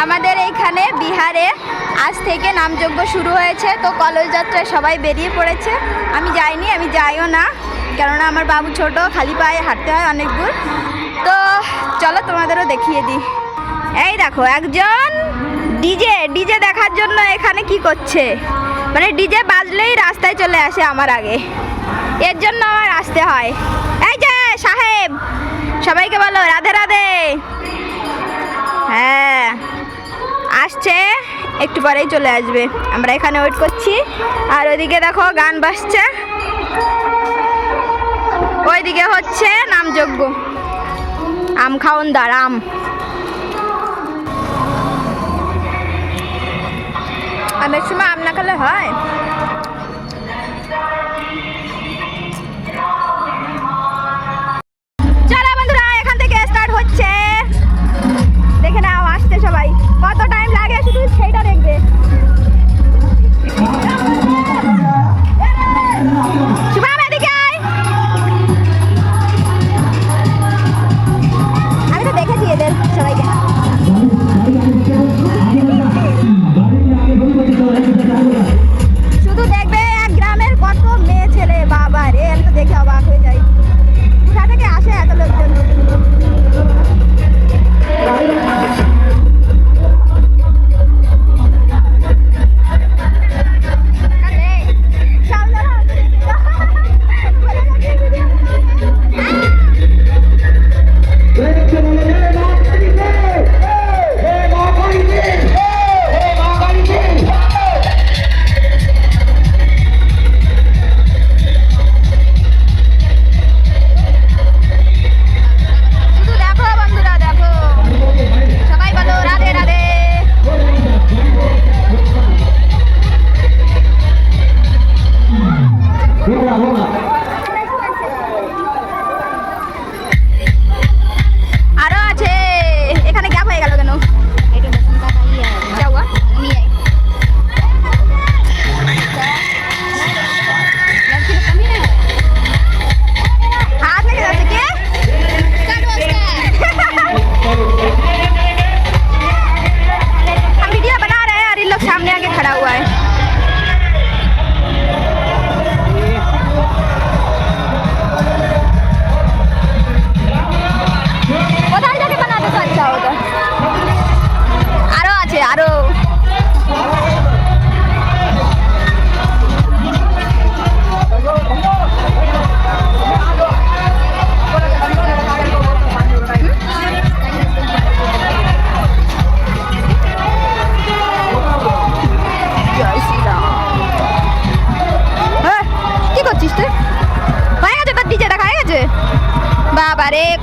আমাদের এইখানে বিহারে আজ থেকে নামযজ্ঞ শুরু হয়েছে, তো কলেজ যাত্রায় সবাই বেরিয়ে পড়েছে। আমি যাইনি, আমি যাইও না, কেননা আমার বাবু ছোট, খালি পায়ে হাঁটতে হয় অনেক দূর। তো চলো তোমাদেরও দেখিয়ে দিই। এই দেখো, একজন ডিজে ডিজে দেখার জন্য এখানে কি করছে? মানে ডিজে বাজলেই রাস্তায় চলে আসে আমার আগে। এর জন্য আমার আসতে হয়। এই যে, সাহেব, সবাইকে বলো, রাধে রাধে। আসছে, একটু পরেই চলে আসবে। আমরা এখানে ওয়েট করছি। আর ওইদিকে দেখো, গান বাজছে। ওইদিকে হচ্ছে নামযজ্ঞ। আম খাওন দাঁড় আম। আমের সময় আম না খেলে হয়? Break the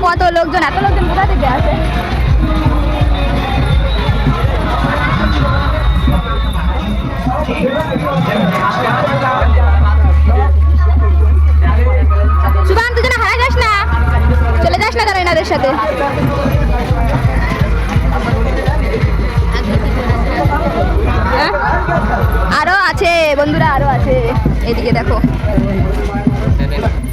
কত লোকজন, এত লোকজন কোথা থেকে যাস না। চলে যাস না এনাদের সাথে? হ্যাঁ? আরও আছে, বন্ধুরা, আরও আছে। এদিকে দেখো। नाही.